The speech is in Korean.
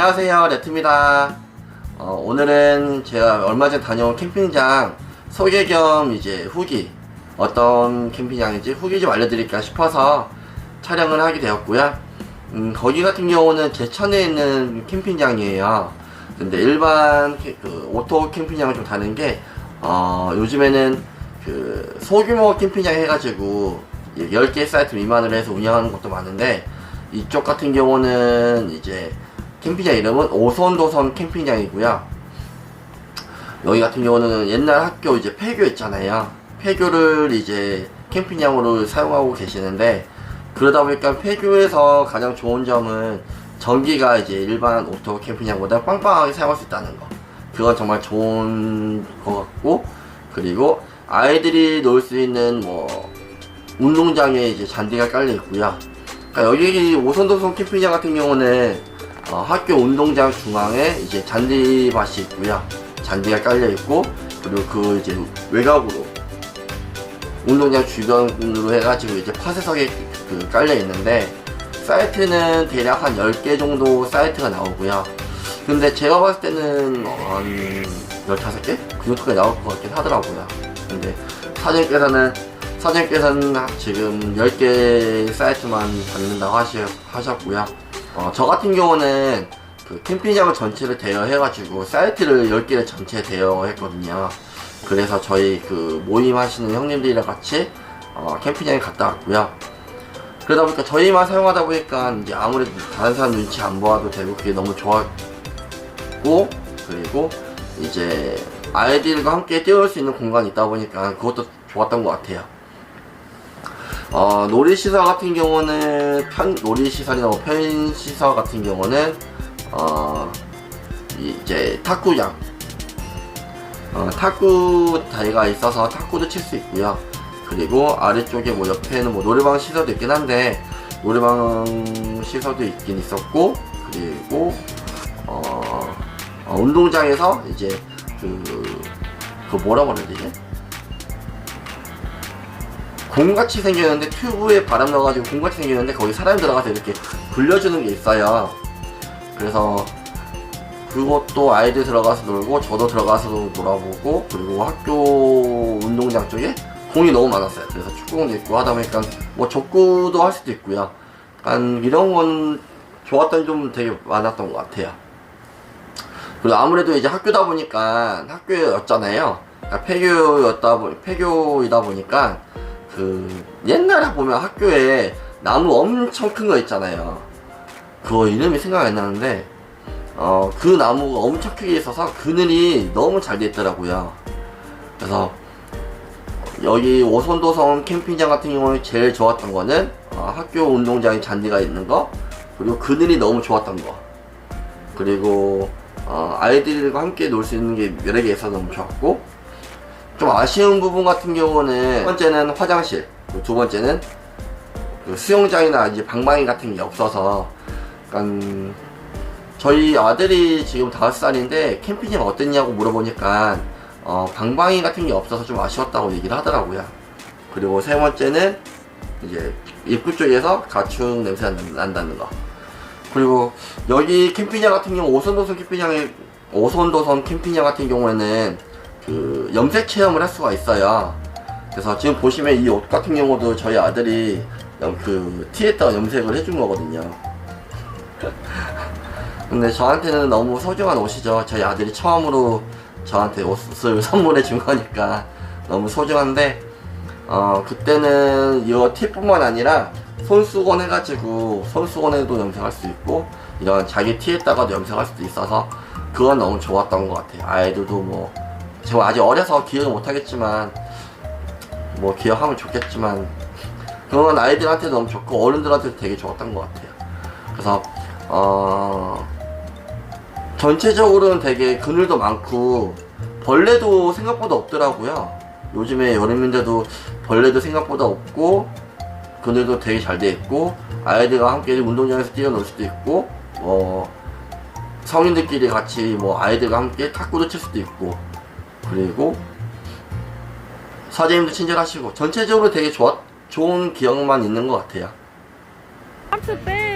안녕하세요. 레트입니다. 어, 오늘은 제가 얼마 전에 다녀온 캠핑장 소개 겸 이제 후기 어떤 캠핑장인지 후기 좀 알려드릴까 싶어서 촬영을 하게 되었고요. 음, 거기 같은 경우는 제천에 있는 캠핑장이에요. 근데 일반 캠- 그 오토 캠핑장은 좀 다른 게 어, 요즘에는 그 소규모 캠핑장 해가지고 10개 사이트 미만으로 해서 운영하는 것도 많은데 이쪽 같은 경우는 이제 캠핑장 이름은 오손도선 캠핑장이고요. 여기 같은 경우는 옛날 학교 이제 폐교 있잖아요. 폐교를 이제 캠핑장으로 사용하고 계시는데 그러다 보니까 폐교에서 가장 좋은 점은 전기가 이제 일반 오토 캠핑장보다 빵빵하게 사용할 수 있다는 거. 그건 정말 좋은 것 같고 그리고 아이들이 놀 수 있는 뭐 운동장에 이제 잔디가 깔려 있고요. 그러니까 여기 오선도선 캠핑장 같은 경우는 어, 학교 운동장 중앙에 이제 잔디밭이 있고요. 잔디가 깔려 있고 그리고 그 이제 외곽으로 운동장 주변으로 해가지고 이제 파쇄석이 그 깔려 있는데 사이트는 대략 한 10개 정도 사이트가 나오고요. 근데 제가 봤을 때는 한 15개? 그 정도가 나올 것 같긴 하더라고요. 근데 사장님께서는 사장님께서는 지금 10개 사이트만 받는다고 하셨고요. 어, 저 같은 경우는 그 캠핑장을 전체를 대여해가지고 사이트를 10개를 전체 대여했거든요. 그래서 저희 그 모임 하시는 형님들이랑 같이 어, 캠핑장에 갔다 왔고요. 그러다 보니까 저희만 사용하다 보니까 이제 아무래도 다른 사람 눈치 안 보아도 되고 그게 너무 좋았고 그리고 이제 아이들과 함께 뛰어놀 수 있는 공간이 있다 보니까 그것도 좋았던 것 같아요. 어, 놀이시설 같은 경우는 편, 놀이시설이나 뭐 편시설 같은 경우는 어, 이제 탁구장 어, 탁구台가 있어서 탁구도 칠 수 있고요. 그리고 아래쪽에 뭐 옆에는 뭐 노래방 시설도 있긴 한데 노래방 시설도 있긴 있었고 그리고 어, 어, 운동장에서 이제 그, 그 뭐라고 해야 되지? 공같이 생겼는데 튜브에 바람 넣어가지고 공같이 생겼는데 거기 사람 들어가서 이렇게 굴려주는 게 있어요. 그래서 그것도 아이들 들어가서 놀고 저도 들어가서 놀아보고 그리고 학교 운동장 쪽에 공이 너무 많았어요. 그래서 축구공도 있고 하다 보니까 뭐 족구도 할 수도 있고요. 약간 이런 건 좋았던 점 되게 많았던 것 같아요. 그리고 아무래도 이제 학교다 보니까 학교였잖아요. 그러니까 폐교였다 보 폐교이다 보니까 그 옛날에 보면 학교에 나무 엄청 큰 거 있잖아요. 그거 이름이 생각이 안 나는데 어 그 나무가 엄청 크게 있어서 그늘이 너무 잘 돼 있더라고요. 그래서 여기 오손도성 캠핑장 같은 경우에 제일 좋았던 거는 어, 학교 운동장에 잔디가 있는 거 그리고 그늘이 너무 좋았던 거 그리고 어, 아이들과 함께 놀 수 있는 게 여러 개 있어서 너무 좋았고 좀 아쉬운 부분 같은 경우는 첫 번째는 화장실 두 번째는 그 수영장이나 이제 방망이 같은 게 없어서 약간 저희 아들이 지금 다섯 살인데 캠핑장 어땠냐고 물어보니까 어, 방방이 같은 게 없어서 좀 아쉬웠다고 얘기를 하더라고요. 그리고 세 번째는 이제 입구 쪽에서 가축 냄새가 난- 난다는 거. 그리고 여기 캠핑장 같은 경우 오손도선 캠핑장에 오손도선 캠핑장 같은 경우에는 그 염색 체험을 할 수가 있어요. 그래서 지금 보시면 이 옷 같은 경우도 저희 아들이 염- 그 티에다가 염색을 해준 거거든요. 근데 저한테는 너무 소중한 옷이죠. 저희 아들이 처음으로 저한테 옷을 선물해 준 거니까 너무 소중한데 어 그때는 이 티뿐만 아니라 손수건 해가지고 손수건에도 염색할 수 있고 이런 자기 티에다가도 염색할 수도 있어서 그건 너무 좋았던 것 같아요. 아이들도 뭐 제가 아직 어려서 기억을 못하겠지만 뭐 기억하면 좋겠지만 그건 아이들한테도 너무 좋고 어른들한테도 되게 좋았던 것 같아요. 그래서 어 전체적으로는 되게 그늘도 많고 벌레도 생각보다 없더라고요. 요즘에 여름인데도 벌레도 생각보다 없고 그늘도 되게 잘 돼 있고 아이들과 함께 운동장에서 뛰어놀 수도 있고 뭐 성인들끼리 같이 뭐 아이들과 함께 탁구도 칠 수도 있고 그리고 사장님도 친절하시고 전체적으로 되게 좋아, 좋은 기억만 있는 것 같아요. 하트 빼.